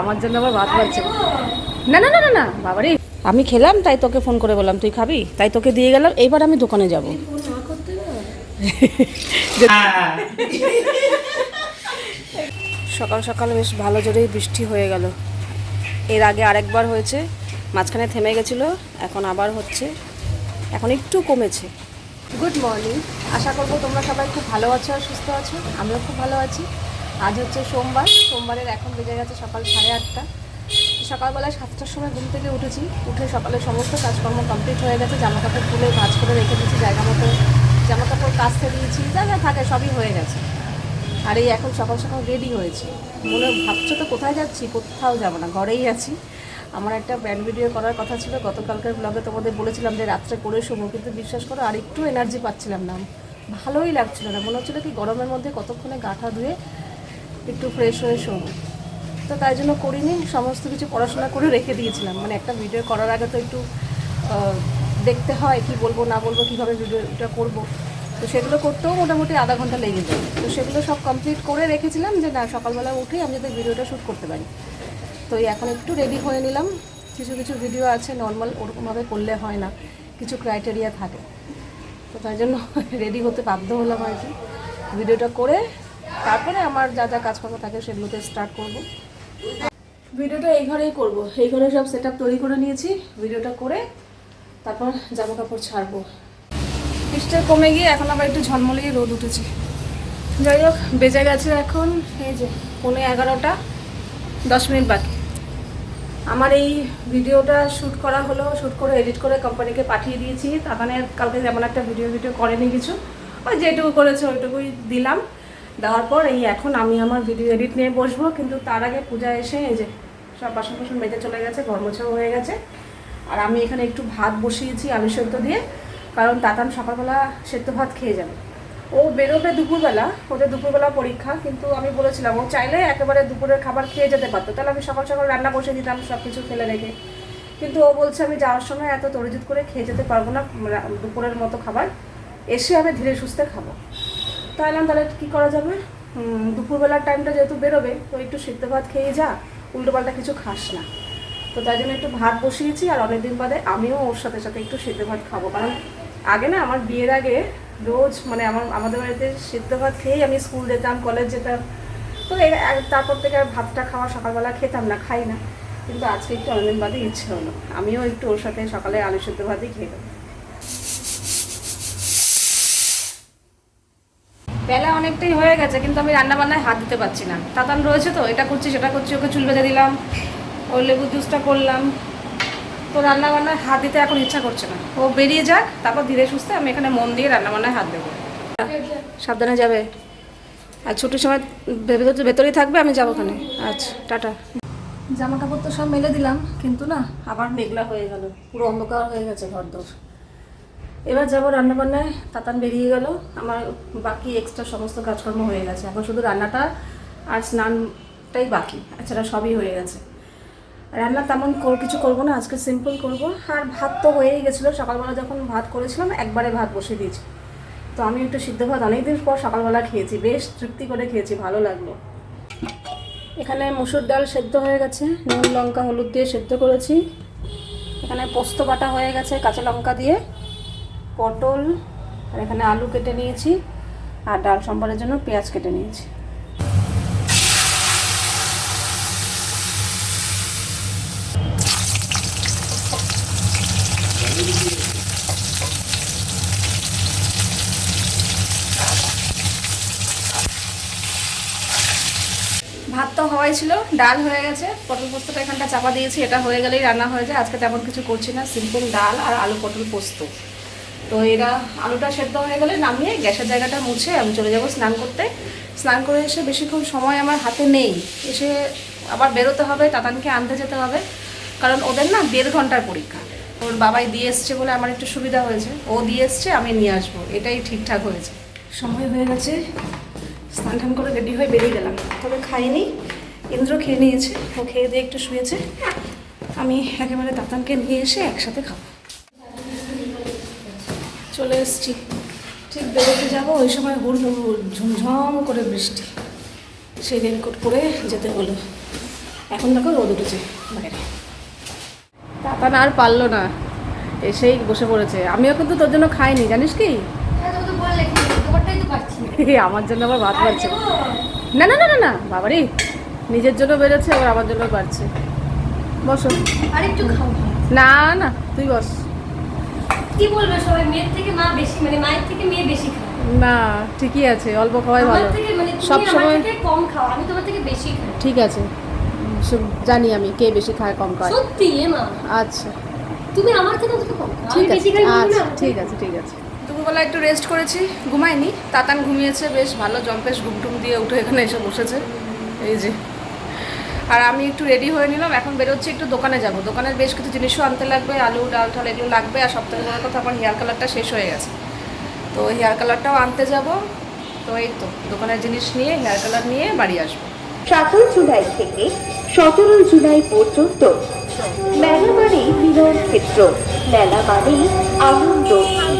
আমার জন্য আবার ভাত বাড়ছে না না না না না, বাবারে। আমি খেলাম, তাই তোকে ফোন করে বললাম, তুই খাবি? তাই তোকে দিয়ে গেলাম, এইবার আমি দোকানে যাব। সকাল সকাল বেশ ভালো জোরেই বৃষ্টি হয়ে গেল। এর আগে আরেকবার হয়েছে, মাঝখানে থেমে গেছিল, এখন আবার হচ্ছে, এখন একটু কমেছে। গুড মর্নিং আশা করব তোমরা সবাই খুব ভালো আছো আর সুস্থ আছো, আমিও খুব ভালো আছি। আজ হচ্ছে সোমবার, সোমবারের এখন বেজে গেছে সকাল সাড়ে আটটা। সকালবেলা সাতটার সময় ঘুম থেকে উঠেছি, উঠে সকালে সমস্ত কাজকর্ম কমপ্লিট হয়ে গেছে জামা কাপড় তুলে করে রেখে দিয়েছি, জায়গা মতো জামা কাপড় কাচতে দিয়েছি, যা যা থাকে সবই হয়ে গেছে। আর এই এখন সকাল সকাল রেডি হয়েছি। মনে ভাবছ তো কোথায় যাচ্ছি? কোথাও যাব না, ঘরেই আছি। আমার একটা ব্যান্ড ভিডিও করার কথা ছিল, গতকালকের ব্লগে তোমাদের বলেছিলাম যে রাত্রে করে শোবো, কিন্তু বিশ্বাস করো আর একটু এনার্জি পাচ্ছিলাম না। ভালোই লাগছিল না, মনে হচ্ছিল কি গরমের মধ্যে কতক্ষণে গাঁঠা ধুয়ে একটু ফ্রেশ হয়ে শোবো। তো তাই জন্য করিনি, সমস্ত কিছু পড়াশোনা করে রেখে দিয়েছিলাম। মানে একটা ভিডিও করার আগে তো একটু দেখতে হয় কি বলব, না বলব, কীভাবে ভিডিওটা করব। তো সেগুলো করতেও মোটামুটি আধা ঘণ্টা লেগে যায়। তো সেগুলো সব কমপ্লিট করে রেখেছিলাম যে, না, সকালবেলা উঠেই আমি যাতে ভিডিওটা শ্যুট করতে পারি। তো এখন একটু রেডি হয়ে নিলাম। কিছু কিছু ভিডিও আছে নর্মাল ওরকমভাবে করলে হয় না। কিছু ক্রাইটেরিয়া থাকে। তো তাই জন্য রেডি হতে বাধ্য হলাম আর কি। ভিডিওটা করে তারপরে আমার যা যা কাজকর্ম থাকে সেগুলোতে স্টার্ট করব। ভিডিওটা এই ঘরেই করব। এই ঘরে সব সেট তৈরি করে নিয়েছি। ভিডিওটা করে তারপর জামা কাপড় ছাড়বো। বৃষ্টিটা কমে গিয়ে এখন আবার একটু ঝলমলিয়ে রোদ উঠেছে। যাই হোক বেজে গেছে এখন এই যে পৌনে এগারোটা দশ মিনিট বাকি। আমার এই ভিডিওটা শ্যুট করা হলো শ্যুট করে এডিট করে কোম্পানিকে পাঠিয়ে দিয়েছি। তাকানে কালকে যেমন একটা ভিডিও ভিডিও করেনি কিছু। ওই যেটুকু করেছে ওইটুকুই দিলাম। দেওয়ার পর এই এখন আমি আমার ভিডিও এডিট নিয়ে বসবো, কিন্তু তার আগে পূজা এসে এই যে সব বাসন বাসন মেজে চলে গেছে, ঘর মোছাও হয়ে গেছে। আর আমি এখানে একটু ভাত বসিয়েছি আলু সেদ্ধ দিয়ে, কারণ তাতান সকালবেলা সেদ্ধ ভাত খেয়ে যাবে। ও বেরোবে দুপুরবেলা, ওদের দুপুরবেলা পরীক্ষা, কিন্তু আমি বলেছিলাম, ও চাইলে একেবারে দুপুরের খাবার খেয়ে যেতে পারতো। তাহলে আমি সকাল সকাল রান্না বসে দিতাম সব কিছু ফেলে রেখে। কিন্তু ও বলছে, আমি যাওয়ার সময় এত তরিজিত করে খেয়ে যেতে পারব না দুপুরের মতো খাবার। এসে আমি ধীরে সুস্থে খাব। তাহলে তাহলে কী করা যাবে? দুপুরবেলার টাইমটা যেহেতু বেরোবে, তো একটু সিদ্ধ ভাত খেয়ে যা উল্টোপাল্টা কিছু খাস না। তো তাই জন্য একটু ভাত বসিয়েছি, আর অনেকদিন বাদে আমিও ওর সাথে সাথে একটু সিদ্ধ ভাত খাব। কারণ আগে না আমার বিয়ের আগে রোজ মানে আমার, আমাদের বাড়িতে সিদ্ধ ভাত খেয়েই আমি স্কুল যেতাম কলেজ যেতাম। তো তারপর থেকে আর ভাতটা খাওয়া সকালবেলা খেতাম না, খাই না। কিন্তু আজকে একটু অনেকদিন বাদে ইচ্ছে হলো। আমিও একটু ওর সাথে সকালে আলু সিদ্ধ ভাতই খেয়ে বেলা অনেকটাই হয়ে গেছে, কিন্তু আমি রান্না বান্নায় হাত দিতে পারছি না। তাতান রয়েছে তো, এটা করছি, সেটা করছি, ওকে চুল বেঁধে দিলাম ওর লেবু জুসটা করলাম। তো রান্না বান্নায় হাত দিতে এখন ইচ্ছা করছে না। ও বেরিয়ে যাক, তারপর ধীরে সুস্থে আমি এখানে মন দিয়ে রান্না বান্নায় হাত দেবো। সাবধানে যাবে। আর ছুটির সময় ভেতরে ভেতরেই থাকবে, আমি যাব ওখানে। আচ্ছা টাটা। জামা কাপড় তো সব মেলে দিলাম, কিন্তু না, আবার মেঘলা হয়ে গেল। পুরো অন্ধকার হয়ে গেছে ঘর দোর এবার যাব রান্নাবান্নায়, তাতান বেরিয়ে গেল। আমার বাকি এক্সট্রা সমস্ত কাজকর্ম হয়ে গেছে। এখন শুধু রান্নাটা আর স্নানটাই বাকি, এছাড়া সবই হয়ে গেছে। রান্না তেমন কিছু করব না, আজকে সিম্পল করব। আর ভাত তো হয়েই গেছিল, সকালবেলা যখন ভাত করেছিলাম, একবারে ভাত বসিয়ে দিয়েছি। তো আমি একটু সিদ্ধ ভাত অনেকদিন পর সকালবেলা খেয়েছি, বেশ তৃপ্তি করে খেয়েছি, ভালো লাগল। এখানে মুসুর ডাল সেদ্ধ হয়ে গেছে, নুন, লঙ্কা, হলুদ দিয়ে সেদ্ধ করেছি। এখানে পোস্ত বাটা হয়ে গেছে, কাঁচা লঙ্কা দিয়ে। পটল, আর এখানে আলু কেটে নিয়েছি, আর ডাল সম্বারের জন্য পেঁয়াজ কেটে নিয়েছি। ভাত তো হওয়াই ছিল, ডাল হয়ে গেছে, পটল পোস্তটা এখানটা চাপা দিয়েছি, এটা হয়ে গেলেই রান্না হয়ে যায়, আজকে তেমন কিছু করছি না সিম্পল ডাল আর আলু পটল পোস্ত। তো এরা আলুটা সেদ্ধ হয়ে গেলে নামিয়ে গ্যাসের জায়গাটা মুছে আমি চলে যাব স্নান করতে। স্নান করে এসে বেশিক্ষণ সময় আমার হাতে নেই। এসে আবার বেরোতে হবে, তাতানকে আনতে যেতে হবে। কারণ ওদের না দেড় ঘণ্টার পরীক্ষা। ওর বাবাই দিয়ে এসছে বলে আমার একটু সুবিধা হয়েছে। ও দিয়ে এসছে, আমি নিয়ে আসব। এটাই ঠিকঠাক হয়েছে। সময় হয়ে গেছে। স্নান টান করে রেডি হয়ে বেরিয়ে গেলাম। তবে খাইনি। ইন্দ্র খেয়ে নিয়েছে। ও খেয়ে দিয়ে একটু শুয়েছে। আমি একেবারে তাতানকে নিয়ে এসে একসাথে খাব। চলে এসছি। ঠিক বেরোতে যাব ওই সময় হুড় হুড় ঝুমঝম করে বৃষ্টি। সেই রেনকোট পরে যেতে হলো। এখন দেখো রোদ উঠেছে বাইরে। তাতান আর পারল না। এসেই বসে পড়েছে। আমিও কিন্তু তোর জন্য খাইনি জানিস কি? হ্যাঁ, পাচ্ছি না। আমার জন্য আবার ভাত বাড়ছে। না না না না না বাবারে নিজের জন্য বেড়েছে আবার আমার জন্য বাড়ছে। বসো। একটু খাও। না না তুই বস। কি বলবে সবাই? মেয়ের থেকে মা বেশি মানে মায়ের থেকে মেয়ে বেশি খায়। না ঠিকই আছে অল্প খাওয়াই ভালো। থেকে মানে সব সময় থেকে কম খাও আমি তোমার থেকে বেশি খাই। ঠিক আছে। সব জানি আমি কে বেশি খায় কম খায়। সত্যি এ মা। আচ্ছা। তুমি আমার থেকে কম ঠিক আছে আচ্ছা ঠিক আছে ঠিক আছে। দুপুরবেলা একটু রেস্ট করেছি ঘুমাইনি। তাতান ঘুমিয়েছে বেশ ভালো জম্পেশ ঘুমটুম দিয়ে উঠে এখানে এসে বসেছে। এই যে আর আমি একটু রেডি হয়ে নিলাম। এখন বেরোচ্ছি, একটু দোকানে যাব। দোকানের বেশ কিছু জিনিসও আনতে লাগবে, আলু, ডাল ঠাল এগুলো লাগবে। আর সপ্তাহে বড় কথা, আমার হেয়ার কালারটা শেষ হয়ে গেছে। তো হেয়ার কালারটাও আনতে যাব। তো এই তো, দোকানের জিনিস নিয়ে, হেয়ার কালার নিয়ে বাড়ি আসব। সাতই জুলাই থেকে সতেরো জুলাই পর্যন্ত মেলা মানেই মিলন ক্ষেত্র। মেলা মানেই আনন্দ,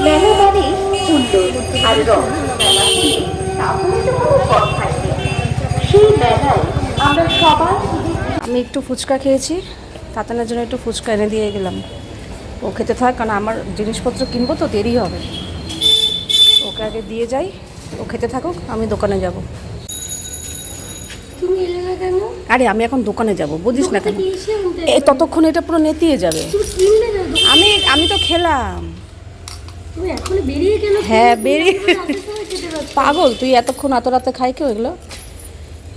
মেলা মানেই হুল্লোড় আর রং। মেলা সেই মেলায় আমরা সবাই আমি একটু ফুচকা খেয়েছি তাতানের জন্য একটু ফুচকা এনে দিয়ে গেলাম ও খেতে থাক কারণ আমার জিনিসপত্র কিনবো তো দেরি হবে। ওকে আগে দিয়ে যাই ও খেতে থাকুক আমি দোকানে যাব। তুমি এলে না কেন? আরে আমি এখন দোকানে যাব বুঝিস না কেন? এই ততক্ষণ এটা পুরো নেতিয়ে যাবে। আমি আমি তো খেলাম। এখন হ্যাঁ, বেরিয়ে-। পাগল তুই এতক্ষণ এত রাতে খাই কেউ এগুলো?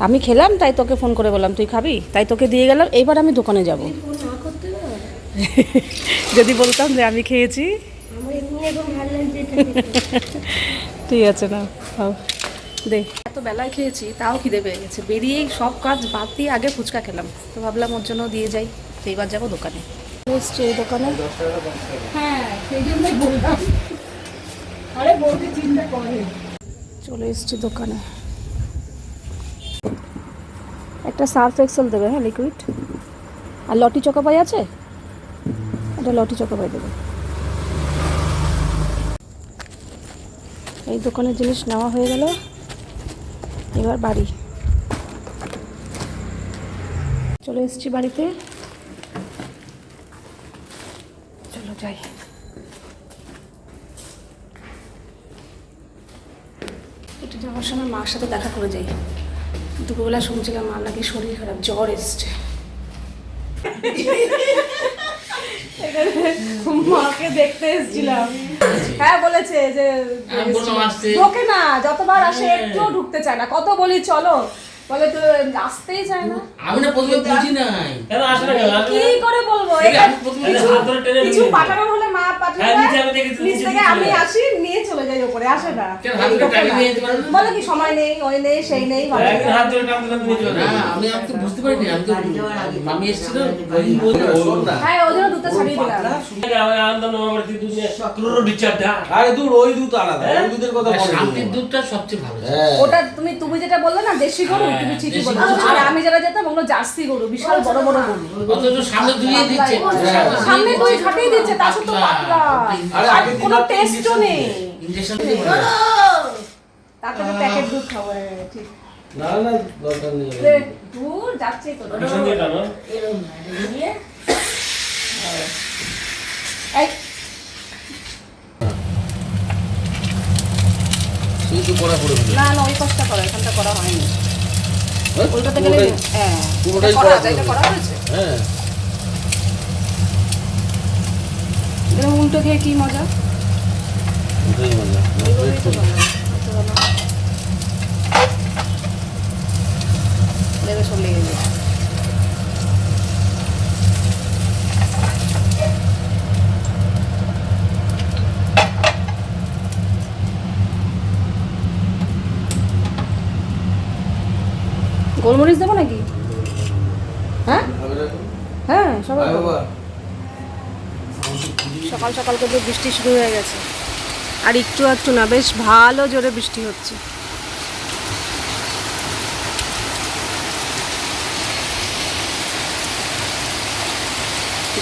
আমি খেলাম তাই তোকে ফোন করে বললাম তুই খাবি? তাই তোকে দিয়ে গেলাম এইবার আমি দোকানে যাব। তুমি ফোন না করতে না। যদি বলতাম যে আমি খেয়েছি। ঠিক আছে না দে। এত বেলায় খেয়েছি তাও খিদে পেয়ে গেছে। বেরিয়েই সব কাজ বাদ দিয়ে আগে ফুচকা খেলাম। তো ভাবলাম ওর জন্য দিয়ে যাই তো এইবার যাব দোকানে। এসছি এই দোকানে? হ্যাঁ সেই জন্যই বললাম। আরে বলতে চিন্তা করে। চলে এসছি দোকানে। একটা সার্ফ এক্সেল দেবে হ্যাঁ লিকুইড আর লটি চকাপাই আছে? একটা লটি চকাপাই দেবে। এই দোকানের জিনিস নেওয়া হয়ে গেল। এবার বাড়ি। চলে এসেছি বাড়িতে। চলো যাই। একটু যাওয়ার সময় মার সাথে দেখা করে যাই। দুপুরবেলা শুনছিলাম মার নাকি শরীর খারাপ জ্বর এসছে। মাকে দেখতে এসেছিলাম। হ্যাঁ বলেছে যে আসতে। ঢোকে না যতবার আসে একটুও ঢুকতে চায় না। কত বলি চলো। বলে তো আসতেই চায় না। আমি না প্রথমে বুঝি নাই। কেন আসে না কি করে বলব? কিছু পাঠানোর হলে পাঠিয়ে হ্যাঁ, নিচে আমি থেকে আসি নিয়ে চলে যাই আসে না? বলে কি সময় নেই ওই নেই সেই নেই তো বুঝতে পারিনি তো এসেছিল হ্যাঁ ওই জন্য ছাড়িয়ে দিলাম। আরে ওই দুধ আলাদা ওই দুধের কথা শান্তির দুধটা সবচেয়ে ভালো হ্যাঁ। ওটা তুমি তুমি যেটা বললে না দেশি গরু হ্যাঁ, তুমি ঠিকই বলেছ। আর আমি যেটা যেতাম ওগুলো জার্সি গরু বিশাল বড় বড় গরু। অথচ সামনে দিচ্ছে। সামনে দুই খাটেই দিচ্ছে পাতলা আরে আর কোনো টেস্টও নেই। ইঞ্জেকশন তাতে তো প্যাকেট দুধ খাব ঠিক। না না দরকার নেই। দূর যাচ্ছেই তো। পিছন দিয়ে টানো এই। শুধু করা পড়ে না না ওই কাজটা করা এখানটা করা হয়নি। হ্যাঁ? ওইটাতে গেলে হ্যাঁ পুরোটাই করা করা আছে, এটা হবে। করা হয়েছে? হ্যাঁ। এরকম উল্টো খেয়ে কি মজা? সব লেগে যায়। গোলমরিচ দেবো নাকি? হ্যাঁ? হ্যাঁ সবাই সকাল সকাল থেকে বৃষ্টি শুরু হয়ে গেছে। আর একটু একটু না, বেশ ভালো জোরে বৃষ্টি হচ্ছে।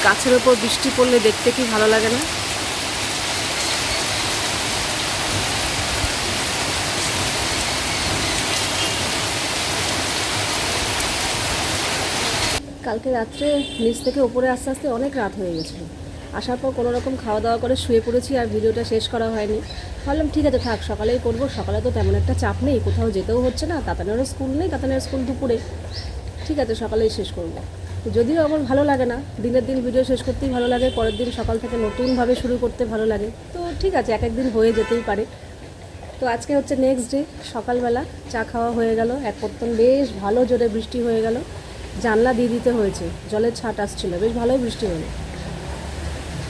গাছের ওপর বৃষ্টি পড়লে দেখতে কি ভালো লাগে না? কালকে রাত্রে নিচ থেকে ওপরে আস্তে আস্তে অনেক রাত হয়ে গেছিল। আসার পর কোনো রকম খাওয়া দাওয়া করে শুয়ে পড়েছি আর ভিডিওটা শেষ করা হয়নি। ভাবলাম, ঠিক আছে, থাক, সকালেই করব। সকালে তো তেমন একটা চাপ নেই, কোথাও যেতেও হচ্ছে না। তাতানেরও স্কুল নেই, তাতানের স্কুল দুপুরে। ঠিক আছে, সকালেই শেষ করব। যদিও আমার ভালো লাগে না, দিনের দিন ভিডিও শেষ করতেই ভালো লাগে, পরের দিন সকাল থেকে নতুনভাবে শুরু করতে ভালো লাগে। তো ঠিক আছে এক একদিন হয়ে যেতেই পারে। তো আজকে হচ্ছে নেক্সট ডে সকালবেলা চা খাওয়া হয়ে গেল। এক পত্তন বেশ ভালো জোরে বৃষ্টি হয়ে গেল। জানলা দিয়ে দিতে হয়েছে, জলের ছাট আসছিল, বেশ ভালোই বৃষ্টি হলো।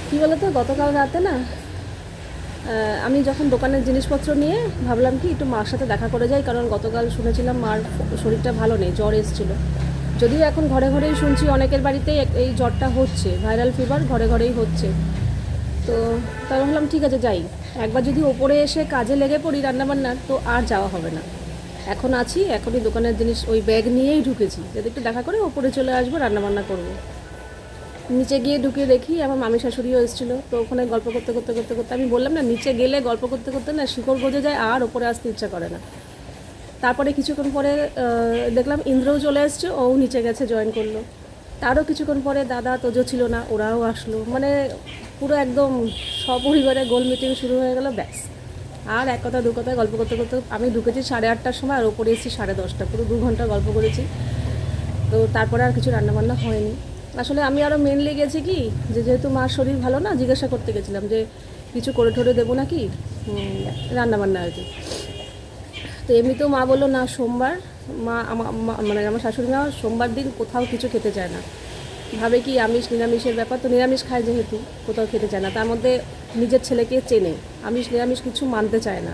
কী বলতো, গতকাল রাতে না আমি যখন দোকানের জিনিসপত্র নিয়ে ভাবলাম কি একটু মার সাথে দেখা করে যাই, কারণ গতকাল শুনেছিলাম মার শরীরটা ভালো নেই, জ্বর এসেছিল। যদিও এখন ঘরে ঘরেই শুনছি অনেকের বাড়িতেই এই জ্বরটা হচ্ছে, ভাইরাল ফিভার ঘরে ঘরেই হচ্ছে। তো তাই ভাবলাম ঠিক আছে, যাই। একবার যদি ওপরে এসে কাজে লেগে পড়ি রান্নাবান্নার, তো আর যাওয়া হবে না। এখন আছি, এখনই দোকানের জিনিস, ওই ব্যাগ নিয়েই ঢুকেছি। যদি একটু দেখা করে ওপরে চলে আসব, রান্নাবান্না করব। নিচে গিয়ে ঢুকে দেখি আমার মামি শাশুড়িও এসেছিল। তো ওখানে গল্প করতে করতে করতে করতে আমি বললাম, না, নিচে গেলে গল্প করতে করতে না শিকড় গজে যায়, আর ওপরে আসতে ইচ্ছা করে না। তারপরে কিছুক্ষণ পরে দেখলাম ইন্দ্রও চলে এসছে, ও নিচে গেছে জয়েন করল। তারও কিছুক্ষণ পরে দাদা তোজো ছিল না, ওরাও আসলো। মানে পুরো একদম সপরিবারে গোল মিটিং শুরু হয়ে গেল, ব্যাস। আর এক কথা দু কথায় গল্প করতে করতে আমি ঢুকেছি সাড়ে আটটার সময়, আর ওপরে এসেছি সাড়ে দশটা। পুরো দু ঘণ্টা গল্প করেছি। তো তারপরে আর কিছু রান্নাবান্না হয়নি। আসলে আমি আরও মেনলি গেছি কি, যে যেহেতু মার শরীর ভালো না, জিজ্ঞাসা করতে গেছিলাম যে কিছু করে ঠরে দেবো নাকি? রান্নাবান্না আর কি। তো এমনিতেও মা বলল, না, সোমবার। মা- মানে আমার শাশুড়ি মা সোমবার দিন কোথাও কিছু খেতে চায় না। ভাবে কি আমিষ, নিরামিষের ব্যাপার তো নিরামিষ খায় যেহেতু, কোথাও খেতে চায় না। তার মধ্যে নিজের ছেলেকে চেনে, আমিষ, নিরামিষ কিছু মানতে চায় না।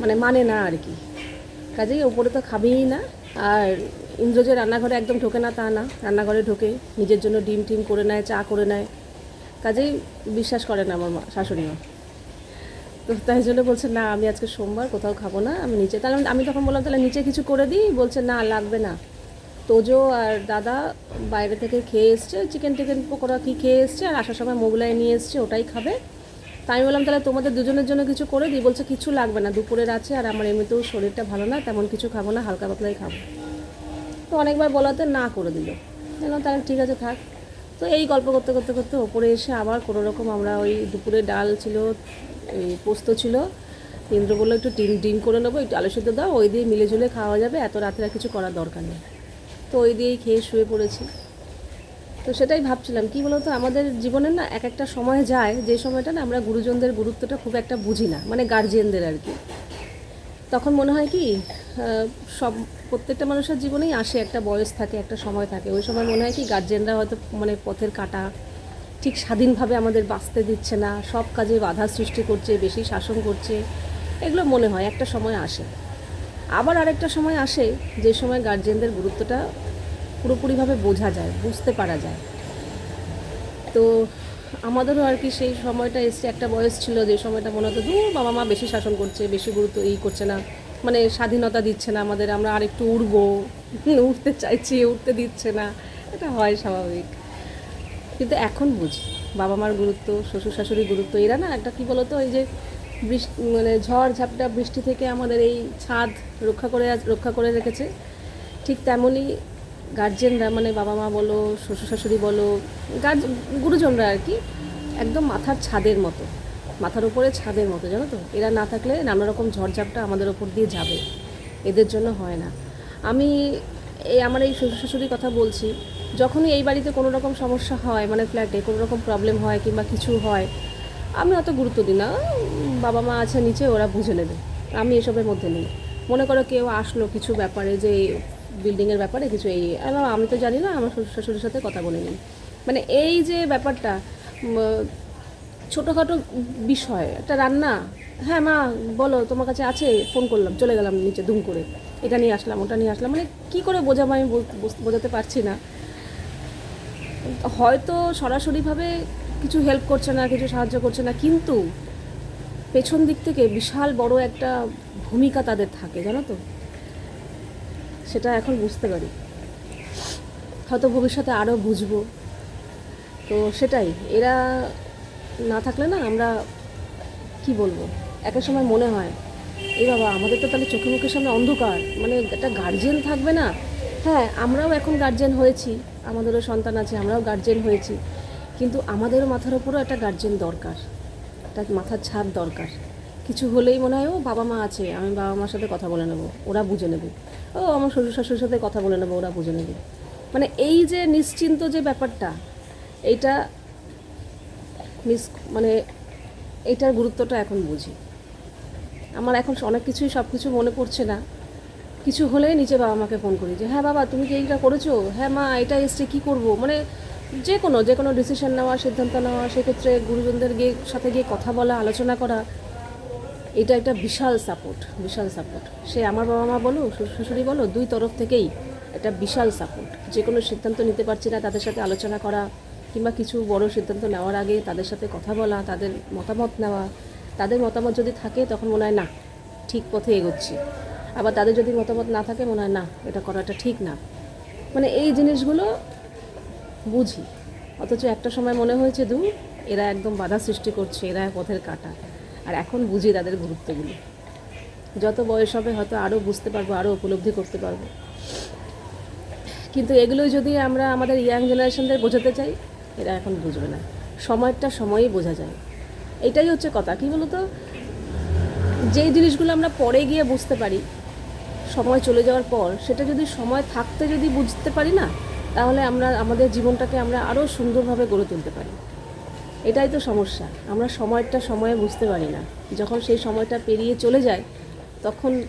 মানে মানে না আর কি। কাজেই ওপরে তো খাবেই না, আর ইন্দ্র যে রান্নাঘরে একদম ঢোকে না তা না। রান্নাঘরে ঢোকে, নিজের জন্য ডিম টিম করে নেয়, চা করে নেয়। কাজেই বিশ্বাস করে না আমার মা, শাশুড়ি মা। তো তাই জন্য বলছে, না, আমি আজকে সোমবার কোথাও খাব না, আমি নিচে। তাহলে আমি- আমি তখন বললাম, তাহলে নিচে কিছু করে দিই? বলছে, না, লাগবে না। তোজো আর দাদা বাইরে থেকে খেয়ে এসছে, চিকেন টিকেন পকোড়া কী খেয়ে এসছে, আর আসার সময় মোগলাই নিয়ে এসছে, ওটাই খাবে। তাই আমি বললাম, তাহলে তোমাদের দুজনের জন্য কিছু করে দিই? বলছে, কিছু লাগবে না, দুপুরের আছে, আর আমার এমনিতেও শরীরটা ভালো না, তেমন কিছু খাব না, হালকা পাতলাই খাব। তো অনেকবার বলাতে না করে দিল। বললাম তাহলে ঠিক আছে থাক। তো এই গল্প করতে করতে করতে ওপরে এসে আবার কোনো রকম আমরা ওই দুপুরে ডাল ছিল, এই পোস্ত ছিল। ইন্দ্র বলল, একটু ডিম ডিম করে নেব, একটু আলু সেদ্ধ দাও, ওই দিয়ে মিলে ঝুলে খাওয়া যাবে, এত রাতে আর কিছু করার দরকার নেই। তো ওই দিয়েই খেয়ে শুয়ে পড়েছি। তো সেটাই ভাবছিলাম, কি বলতো, আমাদের জীবনের না এক একটা সময় যায়, যে সময়টা না আমরা গুরুজনদের গুরুত্বটা খুব একটা বুঝি না মানে গার্জিয়ানদের আর কি। তখন মনে হয় কি সব প্রত্যেকটা মানুষের জীবনেই আসে, একটা বয়স থাকে, একটা সময় থাকে। ওই সময় মনে হয় কি গার্জেনরা হয়তো মানে পথের কাটা, ঠিক স্বাধীনভাবে আমাদের বাঁচতে দিচ্ছে না, সব কাজে বাধা সৃষ্টি করছে, বেশি শাসন করছে, এগুলো মনে হয়, একটা সময় আসে। আবার আরেকটা সময় আসে, যে সময় গার্জেনদের গুরুত্বটা পুরোপুরিভাবে বোঝা যায়, বুঝতে পারা যায়। তো আমাদেরও আর কি সেই সময়টা এসছে, একটা বয়স ছিল, যে সময়টা মনে হতো দূর বাবা মা বেশি শাসন করছে, বেশি গুরুত্ব এই করছে না। মানে স্বাধীনতা দিচ্ছে না আমাদের, আমরা আর একটু উড়বো উঠতে চাইছি উঠতে দিচ্ছে না। এটা হয় স্বাভাবিক। কিন্তু এখন বুঝি বাবা মার গুরুত্ব শ্বশুর শাশুড়ির গুরুত্ব, এরা না একটা কী বলতো, এই যে বৃষ্টি মানে ঝড় ঝাপটা বৃষ্টি থেকে আমাদের এই ছাদ রক্ষা করে রক্ষা করে রেখেছে। ঠিক তেমনই গার্জেনরা মানে বাবা মা বলো শ্বশুর শাশুড়ি বলো গার্জ গুরুজনরা আর কি, একদম মাথার ছাদের মতো। মাথার উপরে ছাদের মতো, জানো তো? এরা না থাকলে নানা রকম ঝড়ঝাপটা আমাদের ওপর দিয়ে যাবে। এদের জন্য হয় না। আমি এই আমার এই শ্বশুর শাশুড়ির কথা বলছি, যখনই এই বাড়িতে কোনো রকম সমস্যা হয় মানে ফ্ল্যাটে কোনো রকম প্রবলেম হয় কিংবা কিছু হয়, আমি অত গুরুত্ব দিই না। বাবা মা আছে নিচে, ওরা বুঝে নেবে। আমি এসবের মধ্যে নেই। মনে করো কেউ আসলো কিছু ব্যাপারে, যে বিল্ডিংয়ের ব্যাপারে কিছু এই, আমি তো জানি না, আমার শ্বশুর শাশুড়ির সাথে কথা বলে নিই মানে এই যে ব্যাপারটা ছোটোখাটো বিষয়, একটা রান্না। হ্যাঁ মা, বলো, তোমার কাছে আছে ফোন করলাম, চলে গেলাম নিচে দুম করে। এটা নিয়ে আসলাম, ওটা নিয়ে আসলাম মানে কী করে বোঝাবো আমি বোঝাতে পারছি না। হয়তো সরাসরিভাবে কিছু হেল্প করছে না, কিছু সাহায্য করছে না, কিন্তু পেছন দিক থেকে বিশাল বড় একটা ভূমিকা তাদের থাকে, জানো তো? সেটা এখন বুঝতে পারি। হয়তো ভবিষ্যতে আরও বুঝব। তো সেটাই, এরা না থাকলে না আমরা, কি বলব, একটা সময় মনে হয় এই বাবা, আমাদের তো তাহলে চোখে মুখের সামনে অন্ধকার মানে একটা গার্জিয়ান থাকবে না? হ্যাঁ আমরাও এখন গার্জিয়ান হয়েছি, আমাদেরও সন্তান আছে, আমরাও গার্জেন হয়েছি, কিন্তু আমাদেরও মাথার ওপরও একটা গার্জেন দরকার, একটা মাথার ছাদ দরকার। কিছু হলেই মনে হয়, ও বাবা মা আছে, আমি বাবা মার সাথে কথা বলে নেব, ওরা বুঝে নেবে। ও আমার শ্বশুর শাশুড়ির সাথে কথা বলে নেব, ওরা বুঝে নেবে। মানে এই যে নিশ্চিন্ত যে ব্যাপারটা, এইটা মিস মানে এটার গুরুত্বটা এখন বুঝি। আমার এখন অনেক কিছুই সব কিছু মনে পড়ছে না। কিছু হলেই নিজে বাবা মাকে ফোন করি যে হ্যাঁ বাবা, তুমি কি এইটা করেছ? হ্যাঁ মা, এটা এসছে, কী করব? মানে যে কোনো যে কোনো ডিসিশন নেওয়া, সিদ্ধান্ত নেওয়া, সেক্ষেত্রে গুরুজনদের গিয়ে, সাথে গিয়ে কথা বলা, আলোচনা করা, এটা একটা বিশাল সাপোর্ট বিশাল সাপোর্ট সে আমার বাবা মা বলো, শ্বশুর বলো, দুই তরফ থেকেই একটা বিশাল সাপোর্ট যে কোনো সিদ্ধান্ত নিতে পারছি না তাদের সাথে আলোচনা করা কিংবা কিছু বড় সিদ্ধান্ত নেওয়ার আগে তাদের সাথে কথা বলা, তাদের মতামত নেওয়া, তাদের মতামত যদি থাকে তখন মনে হয়, না, ঠিক পথে এগোচ্ছি। আবার তাদের যদি মতামত না থাকে মনে হয়, না, এটা করাটা ঠিক না। মানে এই জিনিসগুলো বুঝি। অথচ একটা সময় মনে হয়েছে, দূর, এরা একদম বাধা সৃষ্টি করছে, এরা পথের কাটা। আর এখন বুঝি তাদের গুরুত্বগুলো। যত বয়স হবে হয়তো আরও বুঝতে পারব, আরও উপলব্ধি করতে পারব। কিন্তু এগুলোই যদি আমরা আমাদের ইয়াং জেনারেশনদের বোঝাতে চাই এরা এখন বুঝবে না। সময়টা সময়ই বোঝা যায়। এটাই হচ্ছে কথা। কী বলতো? যেই জিনিসগুলো আমরা পরে গিয়ে বুঝতে পারি, সময় চলে যাওয়ার পর, সেটা যদি সময় থাকতে যদি বুঝতে পারি না, তাহলে আমরা, আমাদের জীবনটাকে আমরা আরও সুন্দরভাবে গড়ে তুলতে পারি। এটাই তো সমস্যা। আমরা সময়টা সময়ে বুঝতে পারি না। যখন সেই সময়টা পেরিয়ে চলে যায়, তখন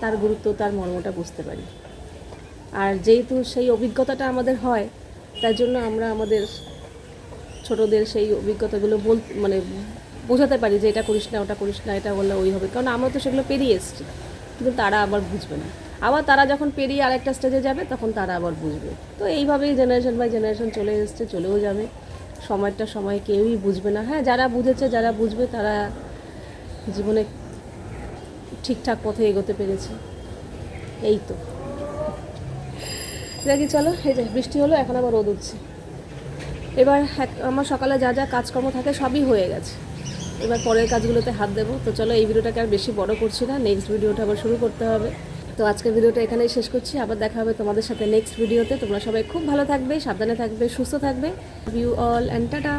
তার গুরুত্ব, তার মর্মটা বুঝতে পারি। আর যেহেতু সেই অভিজ্ঞতাটা আমাদের হয় তাই জন্য আমরা আমাদের ছোটদের সেই অভিজ্ঞতাগুলো বল মানে বোঝাতে পারি যে এটা করিস না, ওটা করিস না, এটা বললে ওই হবে। কারণ আমরা তো সেগুলো পেরিয়ে এসেছি, কিন্তু তারা আবার বুঝবে না। আবার তারা যখন পেরিয়ে আরেকটা স্টেজে যাবে, তখন তারা আবার বুঝবে। তো এইভাবেই জেনারেশন বাই জেনারেশন চলে এসছে, চলেও যাবে। সময়টা সময় কেউই বুঝবে না। হ্যাঁ যারা বুঝেছে, যারা বুঝবে, তারা জীবনে ঠিকঠাক পথে এগোতে পেরেছে। এই তো। দেখি চলো, এই যে বৃষ্টি হলো, এখন আবার রোদ উঠছে। এবার এক- আমার সকালে যা যা কাজকর্ম থাকে সবই হয়ে গেছে। এবার পরের কাজগুলোতে হাত দেবো। তো চলো এই ভিডিওটাকে আর বেশি বড় করছি না নেক্সট ভিডিওটা আবার শুরু করতে হবে। তো আজকের ভিডিওটা এখানেই শেষ করছি। আবার দেখা হবে তোমাদের সাথে নেক্সট ভিডিওতে তোমরা সবাই খুব ভালো থাকবে, সাবধানে থাকবে, সুস্থ থাকবে। View all and tata